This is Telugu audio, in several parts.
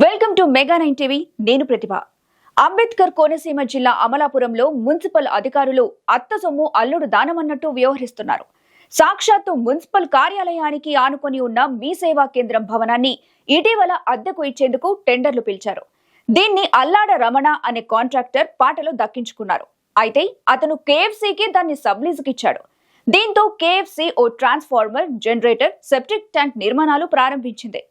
Welcome to mega nine TV. నేను ప్రతిభ. అంబేద్కర్ కోనసీమ జిల్లా అమలాపురంలో మున్సిపల్ అధికారులు అత్త సొమ్ము అల్లుడు దానమన్నట్టు వ్యవహరిస్తున్నారు. సాక్షాత్తు మున్సిపల్ కార్యాలయానికి ఆనుకొని ఉన్న మీ సేవా కేంద్రం భవనాన్ని ఇటీవల అద్దెకు ఇచ్చేందుకు టెండర్లు పిలిచారు. దీన్ని అల్లాడ రమణ అనే కాంట్రాక్టర్ పాటలో దక్కించుకున్నారు. అయితే అతను కేఎఫ్సీకి దాన్ని సబ్లీజ్కి ఇచ్చాడు. దీంతో కేఎఫ్సీ ఓ ట్రాన్స్ఫార్మర్ జనరేటర్ సెప్టిక్ ట్యాంక్ నిర్మాణాలు ప్రారంభించింది.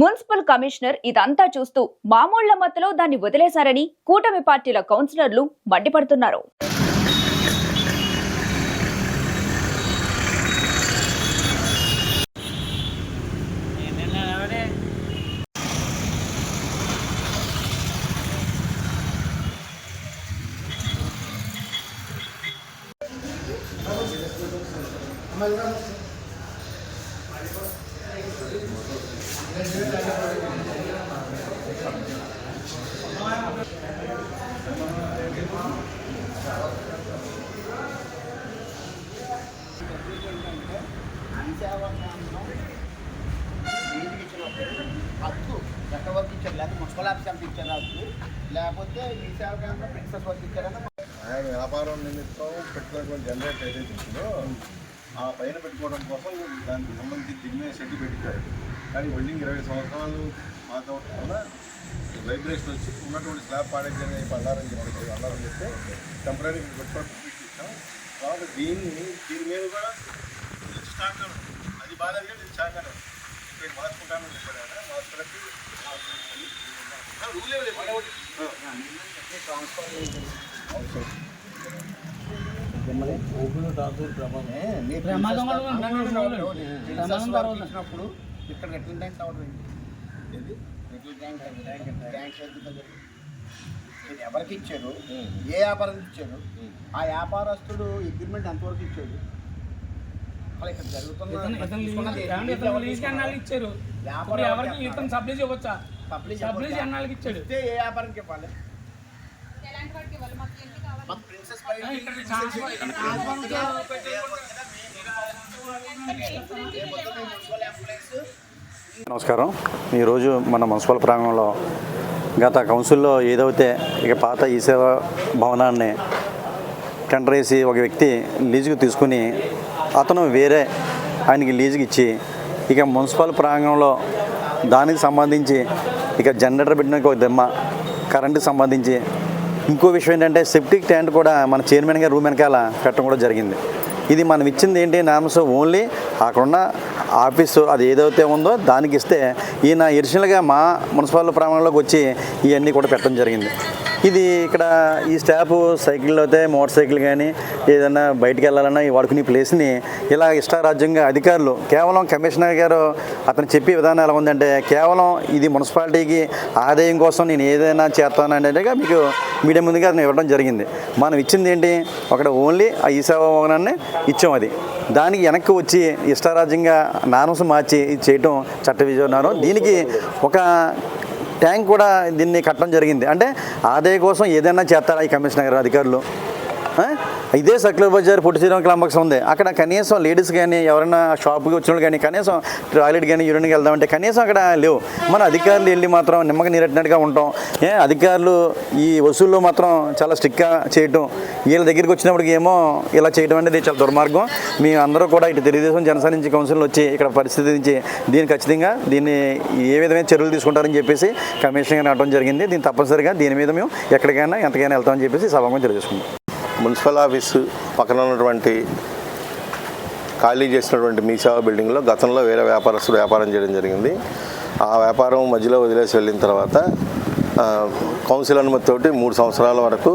మున్సిపల్ కమిషనర్ ఇదంతా చూస్తూ మామూళ్ళ మత్తులో దాన్ని వదిలేశారని కూటమి పార్టీల కౌన్సిలర్లు మండిపడుతున్నారు. నీటికి ఇచ్చినప్పుడు హక్కు ఎక్కడ వరకు ఇచ్చారు లేకపోతే మున్సిపల్ ఆఫీస్ ఎంత ఇచ్చారు హక్కు లేకపోతే ఈ సేవ కేంద్రం ప్రిన్సెస్ వరకు ఇచ్చారని ఆయన వ్యాపారం నిమిత్తం పెట్టుకున్నటువంటి జనరేట్ ఏదైతే ఇచ్చిందో ఆ పైన పెట్టుకోవడం కోసం దానికి సంబంధించి దీని మీద షెడ్ కానీ బిల్డింగ్ ఇరవై సంవత్సరాలు మాతో వల్ల వైబ్రేషన్ వచ్చి ఉన్నటువంటి స్లాబ్ పాడైపోయింది అల్లారని చెప్పి అల్లారని చెప్తే టెంపరీ పెట్టుకోవడం ఇచ్చాం తర్వాత దీన్ని దీని మీద కూడా ఉంది. అది బాగా ఇది ఉంది. ఇక్కడ మార్చుకుంటామని చెప్పాడు ఆయన. మార్చుకోవడానికి రూలే లేదు ట్రాన్స్ఫర్ ప్రమాదం తర్వాత. ఇక్కడ ట్యాంక్ ట్యాంక్ ఎందుకు ఇది ఎవరికి ఇచ్చారు ఏ వ్యాపారం ఇచ్చారు ఆ వ్యాపారస్తుడు అగ్రిమెంట్ ఎంతవరకు ఇచ్చాడు ఇచ్చారు ఎవరికి ఇతను ఇవ్వచ్చా ఇచ్చాడు ఏ ఇవ్వాలి ప్రిన్సెస్ నమస్కారం. ఈరోజు మన మున్సిపల్ ప్రాంగణంలో గత కౌన్సిల్లో ఏదైతే ఇక పాత ఈ సేవా భవనాన్ని టెండర్ వేసి ఒక వ్యక్తి లీజుకు తీసుకుని అతను వేరే ఆయనకి లీజుకి ఇచ్చి ఇక మున్సిపల్ ప్రాంగణంలో దానికి సంబంధించి ఇక జనరేటర్ పెట్టిన ఒక దిమ్మ కరెంటుకి సంబంధించి. ఇంకో విషయం ఏంటంటే సెప్టిక్ ట్యాంక్ కూడా మన చైర్మన్ రూమ్ వెనకాల పెట్టడం కూడా జరిగింది. ఇది మనం ఇచ్చింది ఏంటి? Normals only. అక్కడున్న ఆఫీసు అది ఏదైతే ఉందో దానికి ఇస్తే ఈయన ఎడిషనల్గా మా మున్సిపల్ ప్రాంగణంలోకి వచ్చి ఇవన్నీ కూడా పెట్టడం జరిగింది. ఇది ఇక్కడ ఈ స్టాప్ సైకిల్ అయితే మోటార్ సైకిల్ కానీ ఏదైనా బయటికి వెళ్ళాలన్నా ఈ వాడుకునే ప్లేస్ని ఇలా ఇష్టారాజ్యంగా అధికారులు కేవలం కమిషనర్ గారు అతను చెప్పే విధానం ఎలా ఉందంటే కేవలం ఇది మున్సిపాలిటీకి ఆదాయం కోసం నేను ఏదైనా చేస్తానంటే మీకు మీడియా ముందుగా అతను ఇవ్వడం జరిగింది. మనం ఇచ్చింది ఏంటి? అక్కడ ఓన్లీ ఆ ఈ భవనాన్ని ఇచ్చాం అది. దానికి వెనక్కి వచ్చి ఇష్టారాజ్యంగా నానస్ మార్చి చేయటం చట్ట విజయనారం దీనికి ఒక ట్యాంక్ కూడా దీన్ని కట్టడం జరిగింది. అంటే ఆదాయ కోసం ఏదైనా చేస్తారా ఈ కమిషనర్ గారు అధికారులు? ఇదే సర్కులర్ బజార్ పొట్టి శ్రీరామ క్లాంబక్స్ ఉంది. అక్కడ కనీసం లేడీస్ కానీ ఎవరైనా షాప్కి వచ్చిన వాళ్ళు కానీ కనీసం టాయిలెట్ కానీ యూరిన్కి వెళ్దామంటే కనీసం అక్కడ లేవు. మన అధికారులు వెళ్ళి మాత్రం నిమ్మక నీరెట్టినట్టుగా ఉంటాం. ఏ అధికారులు ఈ వసూల్లో మాత్రం చాలా స్ట్రిక్గా చేయటం. వీళ్ళ దగ్గరికి వచ్చినప్పటికి ఏమో ఇలా చేయడం అనేది చాలా దుర్మార్గం. మీ అందరూ కూడా ఇటు తెలుగుదేశం జనసేన నుంచి కౌన్సిల్ వచ్చి ఇక్కడ పరిస్థితి నుంచి దీన్ని ఖచ్చితంగా దీన్ని ఏ విధమైన చర్యలు తీసుకుంటారని చెప్పేసి కమిషన్ గారు జరిగింది. దీన్ని తప్పనిసరిగా దీని మీద మేము ఎక్కడికైనా ఎంతకైనా వెళ్తామని చెప్పేసి సభాంగం తెలియజేసుకుంటాం మున్సిపల్ ఆఫీసు పక్కన ఉన్నటువంటి ఖాళీ చేసినటువంటి మీ సేవా బిల్డింగ్లో గతంలో వేరే వ్యాపారస్తుడు వ్యాపారం చేయడం జరిగింది. ఆ వ్యాపారం మధ్యలో వదిలేసి వెళ్ళిన తర్వాత కౌన్సిల్ అనుమతితోటి మూడు సంవత్సరాల వరకు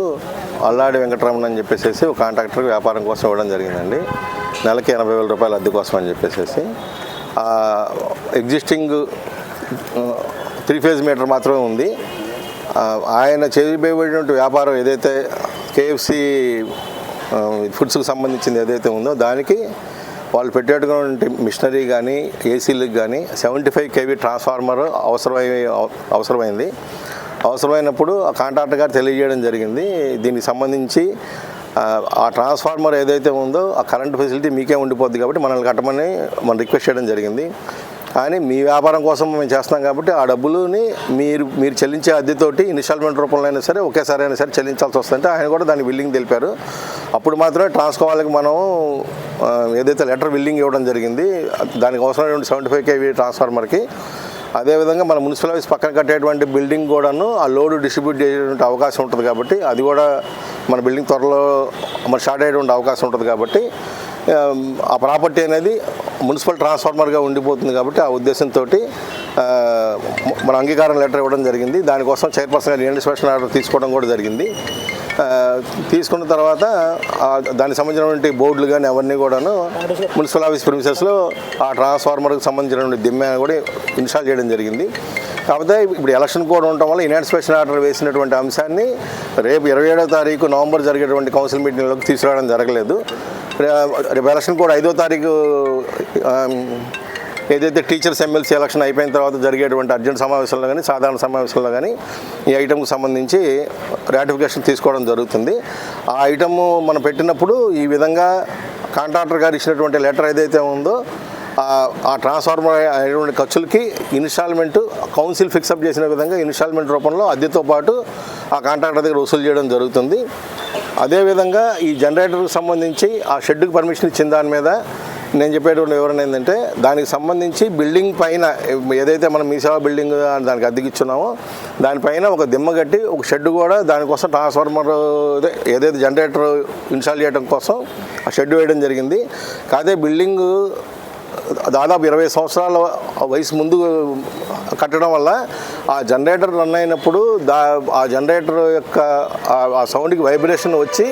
అల్లాడి వెంకటరమణ అని చెప్పేసి ఒక కాంట్రాక్టర్కి వ్యాపారం కోసం ఇవ్వడం జరిగిందండి. నెలకి ఎనభై వేల రూపాయలు అద్దె కోసం అని చెప్పేసి ఎగ్జిస్టింగ్ త్రీ ఫేజ్ మీటర్ మాత్రమే ఉంది. ఆయన చేయబడినటువంటి వ్యాపారం ఏదైతే కేఎఫ్సి ఫుడ్స్కి సంబంధించింది ఏదైతే ఉందో దానికి వాళ్ళు పెట్టేటువంటి మిషనరీ కానీ ఏసీలకు కానీ సెవెంటీ ఫైవ్ కేవీ ట్రాన్స్ఫార్మర్ అవసరమై అవసరమైంది. అవసరమైనప్పుడు ఆ కాంట్రాక్టర్ గారు తెలియజేయడం జరిగింది. దీనికి సంబంధించి ఆ, ఆ ట్రాన్స్ఫార్మర్ ఏదైతే ఉందో ఆ కరెంట్ ఫెసిలిటీ మీకే ఉండిపోద్ది కాబట్టి మనల్ని కట్టమని మనం రిక్వెస్ట్ చేయడం జరిగింది. కానీ మీ వ్యాపారం కోసం మేము చేస్తున్నాం కాబట్టి ఆ డబ్బులుని మీరు మీరు చెల్లించే అద్దెతోటి ఇన్స్టాల్మెంట్ రూపంలో అయినా సరే ఒకేసారి అయినా సరే చెల్లించాల్సి వస్తుందంటే ఆయన కూడా దాని బిల్లింగ్ తెలిపారు. అప్పుడు మాత్రమే ట్రాన్స్కోవాలకి మనం ఏదైతే లెటర్ బిల్లింగ్ ఇవ్వడం జరిగింది దానికి అవసరమైనటువంటి సెవెంటీ ఫైవ్ కేవీ ట్రాన్స్ఫార్మర్కి అదేవిధంగా మన మున్సిపల్ ఆఫీస్ పక్కన కట్టేటువంటి బిల్డింగ్ కూడాను ఆ లోడ్ డిస్ట్రిబ్యూట్ చేసేటువంటి అవకాశం ఉంటుంది కాబట్టి అది కూడా మన బిల్డింగ్ త్వరలో మరి షార్ట్ అయ్యేటువంటి అవకాశం ఉంటుంది కాబట్టి Um, ఆ, ప్రాపర్టీ అనేది మున్సిపల్ ట్రాన్స్ఫార్మర్గా ఉండిపోతుంది కాబట్టి ఆ ఉద్దేశంతో uh, మన అంగీకారం లెటర్ ఇవ్వడం జరిగింది. దానికోసం చైర్పర్సన్ గారు ఇన్స్పెక్షన్ ఆర్డర్ తీసుకోవడం కూడా జరిగింది. Uh, తీసుకున్న తర్వాత దానికి సంబంధించినటువంటి బోర్డులు కానీ అవన్నీ కూడాను మున్సిపల్ ఆఫీస్ ప్రిమిసెస్లో ఆ ట్రాన్స్ఫార్మర్కి సంబంధించినటువంటి దిమ్మె కూడా ఇన్స్టాల్ చేయడం జరిగింది. కాకపోతే ఇప్పుడు ఎలక్షన్ కోడ్ ఉండటం వల్ల ఇన్స్పెక్షన్ ఆర్డర్ వేసినటువంటి అంశాన్ని రేపు ఇరవై ఏడో తారీఖు నవంబర్ జరిగేటువంటి కౌన్సిల్ మీటింగ్లోకి తీసుకురావడం జరగలేదు. రేపు ఎలక్షన్ కూడా ఐదో తారీఖు ఏదైతే టీచర్స్ ఎమ్మెల్సీ ఎలక్షన్ అయిపోయిన తర్వాత జరిగేటువంటి అర్జెంట్ సమావేశంలో కానీ సాధారణ సమావేశంలో కానీ ఈ ఐటమ్కి సంబంధించి రాటిఫికేషన్ తీసుకోవడం జరుగుతుంది. ఆ ఐటమ్ మనం పెట్టినప్పుడు ఈ విధంగా కాంట్రాక్టర్ గారు ఇచ్చినటువంటి లెటర్ ఏదైతే ఉందో ఆ- ఆ ట్రాన్స్ఫార్మర్ అయినటువంటి ఖర్చులకి ఇన్స్టాల్మెంట్ కౌన్సిల్ ఫిక్సప్ చేసిన విధంగా ఇన్స్టాల్మెంట్ రూపంలో అద్దెతో పాటు ఆ కాంట్రాక్టర్ దగ్గర వసూలు చేయడం జరుగుతుంది. అదేవిధంగా ఈ జనరేటర్కి సంబంధించి ఆ షెడ్కి పర్మిషన్ ఇచ్చిన దాని మీద నేను చెప్పేటువంటి వివరణ ఏంటంటే దానికి సంబంధించి బిల్డింగ్ పైన ఏదైతే మనం మీసేవ బిల్డింగ్ దానికి అద్దెకిచ్చున్నామో దానిపైన ఒక దిమ్మ కట్టి ఒక షెడ్ కూడా దానికోసం ట్రాన్స్ఫార్మర్ ఏదైతే జనరేటర్ ఇన్స్టాల్ చేయడం కోసం ఆ షెడ్ వేయడం జరిగింది. కాదే బిల్డింగ్ దాదాపు ఇరవై సంవత్సరాల వయసు ముందు కట్టడం వల్ల ఆ జనరేటర్ రన్ అయినప్పుడు దా ఆ జనరేటర్ యొక్క ఆ- సౌండ్కి వైబ్రేషన్ వచ్చి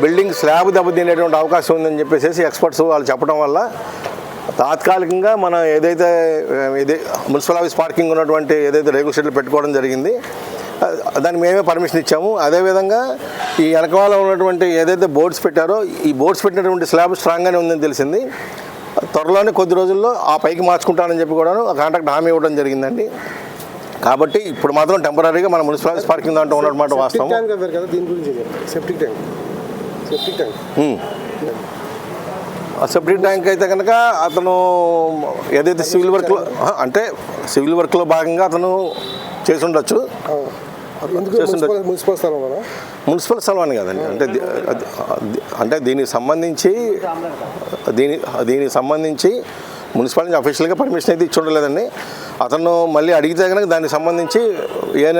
బిల్డింగ్ స్లాబ్ దెబ్బతినేటువంటి అవకాశం ఉందని చెప్పేసి ఎక్స్పర్ట్స్ వాళ్ళు చెప్పడం వల్ల తాత్కాలికంగా మనం ఏదైతే ఇది మున్సిపల్ ఆఫీస్ పార్కింగ్ ఉన్నటువంటి ఏదైతే రేకుల షెడ్లు పెట్టుకోవడం జరిగింది దాన్ని దానికి మేమే పర్మిషన్ ఇచ్చాము. అదేవిధంగా ఈ వెనకవాల ఉన్నటువంటి ఏదైతే బోర్డ్స్ పెట్టారో ఈ బోర్డ్స్ పెట్టినటువంటి స్లాబ్ స్ట్రాంగ్గానే ఉందని తెలిసింది. త్వరలోనే కొద్ది రోజుల్లో ఆ పైకి మార్చుకుంటానని చెప్పి కూడాను ఆ కాంట్రాక్ట్ హామీ ఇవ్వడం జరిగిందండి. కాబట్టి ఇప్పుడు మాత్రం టెంపరీగా మన మున్సిపల్ ఆఫీస్ పార్కింగ్ దాంట్లో ఉన్నమాట వాస్తవం. Tank. Septic tank septic tank um. ఆ సెప్టిక్ ట్యాంక్ అయితే కనుక అతను ఏదైతే సివిల్ వర్క్లో అంటే సివిల్ వర్క్లో భాగంగా అతను చేసి ఉండొచ్చు. మున్సిపల్ స్థలం మున్సిపల్ స్థలం అని కదండి. అంటే అంటే దీనికి సంబంధించి దీని దీనికి సంబంధించి మున్సిపాలిటీ అఫీషియల్గా పర్మిషన్ అయితే ఇచ్చి ఉండలేదండి. అతను మళ్ళీ అడిగితే కనుక దానికి సంబంధించి ఏ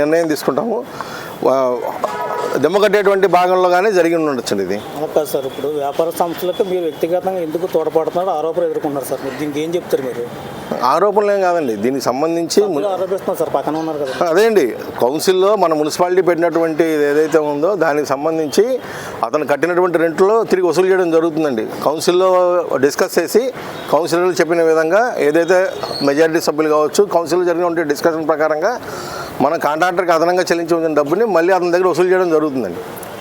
నిర్ణయం తీసుకుంటాము. ఆ, దెమ్మ కట్టేటువంటి భాగంలో కానీ జరిగి ఉండొచ్చండి ఇది. కాదు సార్ ఇప్పుడు వ్యాపార సంస్థలకు మీరు వ్యక్తిగతంగా ఎందుకు తోడ్పడుతున్నారో ఆరోపణలు ఎదుర్కొన్నారు సార్. మీరు దీనికి ఏం చెప్తారు మీరు? ఆరోపణలు ఏం కాదండి. దీనికి సంబంధించి ఆరోపిస్తున్నారు సార్ పక్కన ఉన్నారు కదా. అదే అండి. కౌన్సిల్లో మన మున్సిపాలిటీ పెట్టినటువంటి ఏదైతే ఉందో దానికి సంబంధించి అతను కట్టినటువంటి రెంట్లో తిరిగి వసూలు చేయడం జరుగుతుందండి. కౌన్సిల్లో డిస్కస్ చేసి కౌన్సిలర్లు చెప్పిన విధంగా ఏదైతే మెజారిటీ సభ్యులు కావచ్చు కౌన్సిల్లో జరిగినటువంటి డిస్కషన్ ప్రకారంగా మన కాంట్రాక్టర్కి అదనంగా చెల్లించవలసిన డబ్బుని మళ్ళీ అతని దగ్గర వసూలు చేయడం జరుగుతుందండి.